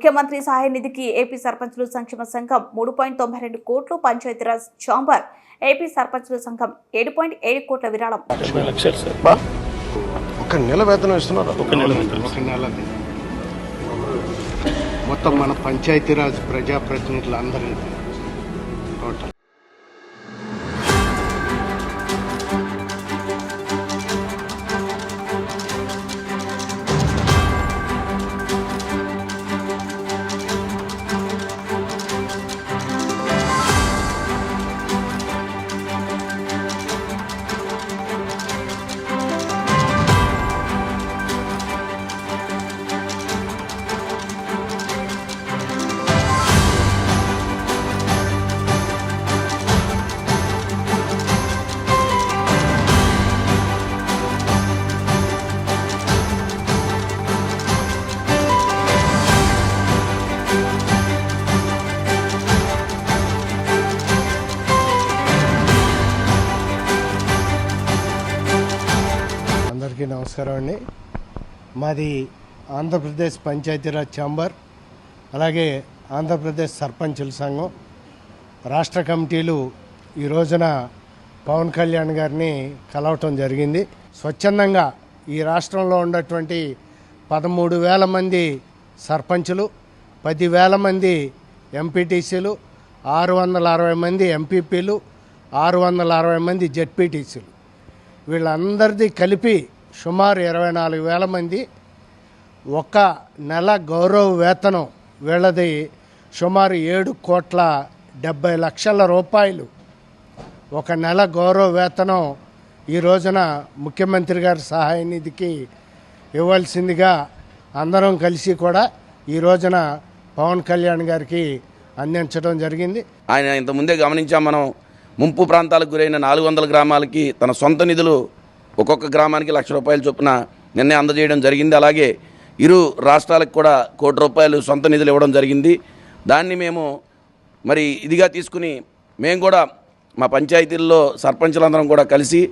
ముఖ్యమంత్రి సహాయ నిధికి ఏపీ సర్పంచుల సంక్షేమ సంఘం మూడు పాయింట్ తొంభై రెండు కోట్లు పంచాయతీరాజ్ చాంబర్ ఏపీ సర్పంచుల సంఘం ఏడు పాయింట్ ఏడు కోట్ల విరాళం. ఒక నెల వేతనం ఇస్తున్నారు? ఒక నెల వేతనం. ఒక నెలది మొత్తం మన పంచాయతీరాజ్ ప్రజాప్రతినిధులు అందరికీ టోటల్ నమస్కారం అండి. మాది ఆంధ్రప్రదేశ్ పంచాయతీరాజ్ ఛాంబర్ అలాగే ఆంధ్రప్రదేశ్ సర్పంచుల సంఘం. రాష్ట్ర కమిటీలు ఈ రోజున పవన్ కళ్యాణ్ గారిని కలవటం జరిగింది. స్వచ్ఛందంగా ఈ రాష్ట్రంలో ఉన్నటువంటి పదమూడు వేల మంది సర్పంచులు పదివేల మంది ఎంపీటీసీలు ఆరు వందల అరవై మంది ఎంపీపీలు ఆరు వందల అరవై మంది జెడ్పీటీసీలు. వీళ్ళందరిది కలిపి సుమారు ఇరవై నాలుగు వేల మంది ఒక నెల గౌరవ వేతనం వీళ్ళది సుమారు ఏడు కోట్ల డెబ్బై లక్షల రూపాయలు. ఒక నెల గౌరవ వేతనం ఈ రోజున ముఖ్యమంత్రి గారి సహాయ నిధికి ఇవ్వాల్సిందిగా అందరం కలిసి కూడా ఈ రోజున పవన్ కళ్యాణ్ గారికి అందించడం జరిగింది. ఆయన ఇంతకుముందే ముందే గమనించాం మనం. ముంపు ప్రాంతాలకు గురైన నాలుగు వందల గ్రామాలకి తన సొంత నిధులు ఒక్కొక్క గ్రామానికి లక్ష రూపాయలు చొప్పున నిన్నే అందజేయడం జరిగింది. అలాగే ఇరు రాష్ట్రాలకు కూడా కోటి రూపాయలు సొంత నిధులు ఇవ్వడం జరిగింది. దాన్ని మేము మరి ఇదిగా తీసుకుని మేము కూడా మా పంచాయతీల్లో సర్పంచులందరం కూడా కలిసి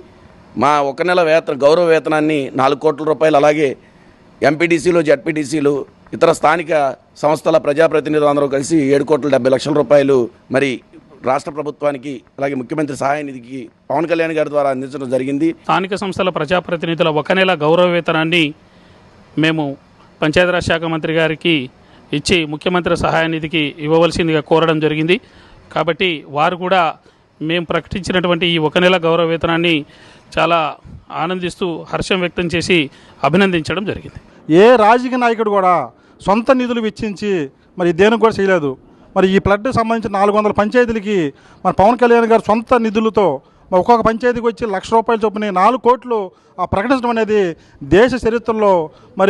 మా ఒక నెల వేతన గౌరవ వేతనాన్ని నాలుగు కోట్ల రూపాయలు అలాగే ఎంపీటీసీలు జడ్పీటీసీలు ఇతర స్థానిక సంస్థల ప్రజాప్రతినిధులు అందరూ కలిసి ఏడు కోట్ల డెబ్బై లక్షల రూపాయలు మరి రాష్ట్ర ప్రభుత్వానికి అలాగే ముఖ్యమంత్రి సహాయ నిధికి పవన్ కళ్యాణ్ గారి ద్వారా అందించడం జరిగింది. స్థానిక సంస్థల ప్రజాప్రతినిధుల ఒక నెల గౌరవ వేతనాన్ని మేము పంచాయతీరాజ్ శాఖ మంత్రి గారికి ఇచ్చి ముఖ్యమంత్రి సహాయ నిధికి ఇవ్వవలసిందిగా కోరడం జరిగింది. కాబట్టి వారు కూడా మేము ప్రకటించినటువంటి ఈ ఒక నెల గౌరవ వేతనాన్ని చాలా ఆనందిస్తూ హర్షం వ్యక్తం చేసి అభినందించడం జరిగింది. ఏ రాజకీయ నాయకుడు కూడా సొంత నిధులు వెచ్చించి మరి దేనికి కూడా చేయలేదు. మరి ఈ ఫ్లడ్ సంబంధించిన నాలుగు వందల పంచాయతీలకి మన పవన్ కళ్యాణ్ గారు సొంత నిధులతో ఒక్కొక్క పంచాయతీకి వచ్చి లక్ష రూపాయల చొప్పున నాలుగు కోట్లు ఆ ప్రకటించడం అనేది దేశ చరిత్రలో మరి